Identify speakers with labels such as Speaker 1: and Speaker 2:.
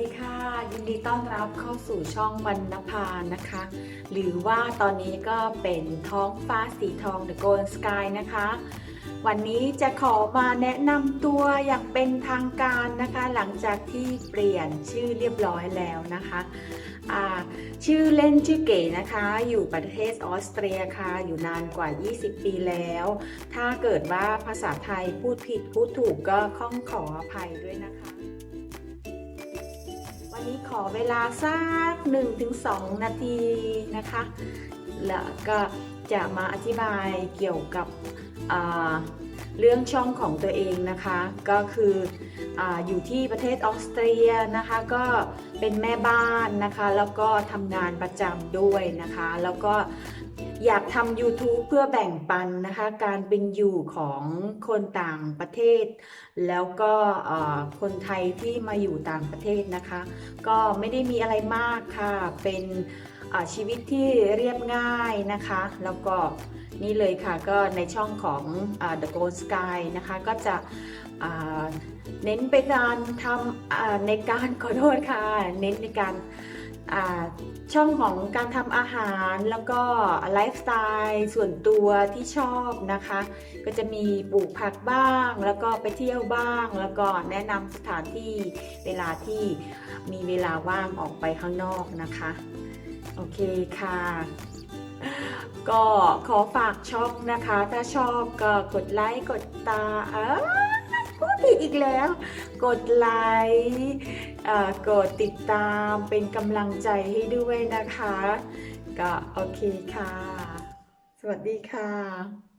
Speaker 1: ดีค่ะ ยินดีต้อนรับเข้าสู่ช่องวรรณภานะคะ หรือว่าตอนนี้ก็เป็นท้องฟ้าสีทอง The Golden Sky นะคะ วันนี้จะขอมาแนะนำตัวอย่างเป็นทางการนะคะ หลังจากที่เปลี่ยนชื่อเรียบร้อยแล้วนะคะชื่อเล่นชื่อเก๋นะคะ อยู่ประเทศออสเตรียค่ะ อยู่นานกว่า 20 ปีแล้ว ถ้าเกิดว่าภาษาไทยพูดผิดพูดถูกก็ข้องขออภัยด้วยนะคะ นี้ขอเวลาสัก1-2 นาทีนะคะ แล้วก็จะมาอธิบายเกี่ยวกับเรื่องช่องของตัวเองนะคะ ก็คือออยู่ที่ประเทศออสเตรียนะคะ ก็เป็นแม่บ้านนะคะ แล้วก็ทำงานประจำด้วยนะคะ แล้วก็อยากทำ YouTube เพื่อแบ่งปันนะคะ การเป็นอยู่ของคนต่างประเทศ แล้วก็คนไทยที่มาอยู่ต่างประเทศนะคะ ก็ไม่ได้มีอะไรมากค่ะเป็น ชีวิตที่เรียบง่ายนะคะ แล้วก็นี่เลยค่ะก็ในช่องของอ The Gold Sky นะคะก็จะเน้นไปการทำในการขอโทษค่ะ เน้นในการช่องของการทำอาหารแล้วก็ไลฟ์สไตล์ส่วนตัวที่ชอบนะคะ ก็จะมีปลูกผักบ้าง แล้วก็ไปเที่ยวบ้าง แล้วก็แนะนำสถานที่เวลาที่มีเวลาว่างออกไปข้างนอกนะคะ โอเคค่ะ ก็ขอฝากช่องนะคะ ถ้าชอบก็กดไลค์กดตาเออพูดผิดอีกแล้ว กดไลค์กดติดตามเป็นกำลังใจให้ด้วยนะคะ ก็โอเคค่ะ สวัสดีค่ะ